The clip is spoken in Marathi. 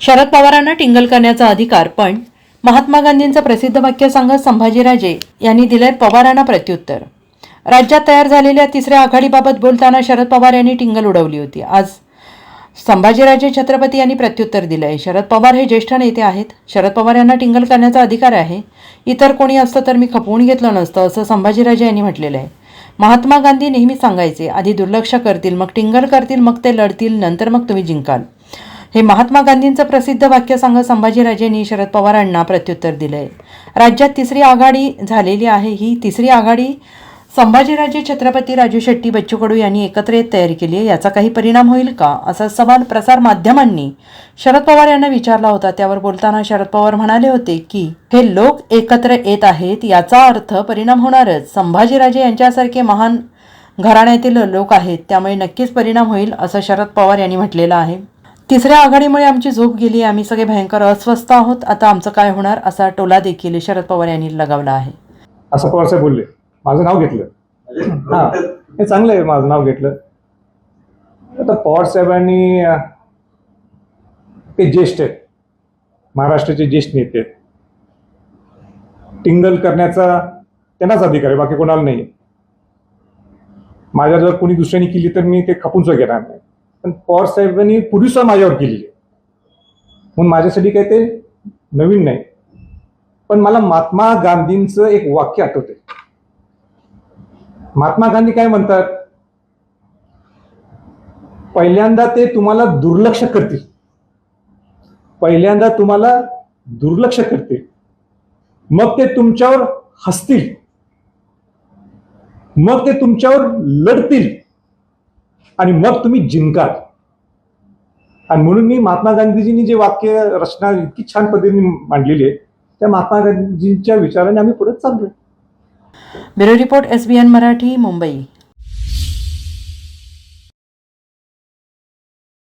शरद पवारांना टिंगल करण्याचा अधिकार पण महात्मा गांधींचं प्रसिद्ध वाक्य सांगत संभाजीराजे यांनी दिलंय पवारांना प्रत्युत्तर. राज्यात तयार झालेल्या तिसऱ्या आघाडीबाबत बोलताना शरद पवार यांनी टिंगल उडवली होती. आज संभाजीराजे छत्रपती यांनी प्रत्युत्तर दिलंय. शरद पवार हे ज्येष्ठ नेते आहेत. शरद पवार यांना टिंगल करण्याचा अधिकार आहे. इतर कोणी असतं तर मी खपवून घेतलं नसतं असं संभाजीराजे यांनी म्हटलेलं आहे. महात्मा गांधी नेहमी सांगायचे आधी दुर्लक्ष करतील मग टिंगल करतील मग ते लढतील नंतर मग तुम्ही जिंकाल. हे महात्मा गांधींचं प्रसिद्ध वाक्य सांगत संभाजीराजेंनी शरद पवारांना प्रत्युत्तर दिलंय. राज्यात तिसरी आघाडी झालेली आहे. ही तिसरी आघाडी संभाजीराजे छत्रपती राजू शेट्टी बच्चू कडू यांनी एकत्र येत तयार केली आहे. याचा काही परिणाम होईल का? असा सवाल प्रसार माध्यमांनी शरद पवार यांना विचारला होता. त्यावर बोलताना शरद पवार म्हणाले होते की हे लोक एकत्र येत आहेत याचा अर्थ परिणाम होणारच. संभाजीराजे यांच्यासारखे महान घराण्यातील लोक आहेत. त्यामुळे नक्कीच परिणाम होईल असं शरद पवार यांनी म्हटलेलं आहे. तिसऱ्या आघाडीमुळे आमची झोप गेली. आम्ही सगळे भयंकर अस्वस्थ आहोत. आता आमचं काय होणार असा टोला देखील शरद पवार यांनी लगावला आहे. असं पवारसाहेब बोलले. माझं नाव घेतलं. हा. हे चांगलं आहे माझं नाव घेतलं. आता पवारसाहेबांनी अं, ते ज्येष्ठ आहेत. महाराष्ट्राचे ज्येष्ठ नेते आहेत. टिंगल करण्याचा त्यांनाच अधिकार आहे बाकी कोणाला नाही. माझ्या जर कोणी दुसऱ्याने केली तर मी ते खपून सुद्धा घेणार नाही. पण पवारसाहेबांनी पुरुषा माझ्यावर केली म्हणून माझ्यासाठी काही ते नवीन नाही. पण मला महात्मा गांधींचं एक वाक्य आठवते महात्मा गांधी काय म्हणतात? पहिल्यांदा ते तुम्हाला दुर्लक्ष करतील. पहिल्यांदा तुम्हाला दुर्लक्ष करतील. मग ते तुमच्यावर हसतील. मग ते तुमच्यावर लढतील. आणि मग तुम्ही जिंकाल. आणि म्हणून मी महात्मा गांधीजींनी जे वाक्य रचना इतकी छान पद्धतीने मांडलेली आहे त्या महात्मा गांधीजींच्या विचाराने आम्ही पुढे चाललोय. Bureau report S B N Marathi Mumbai.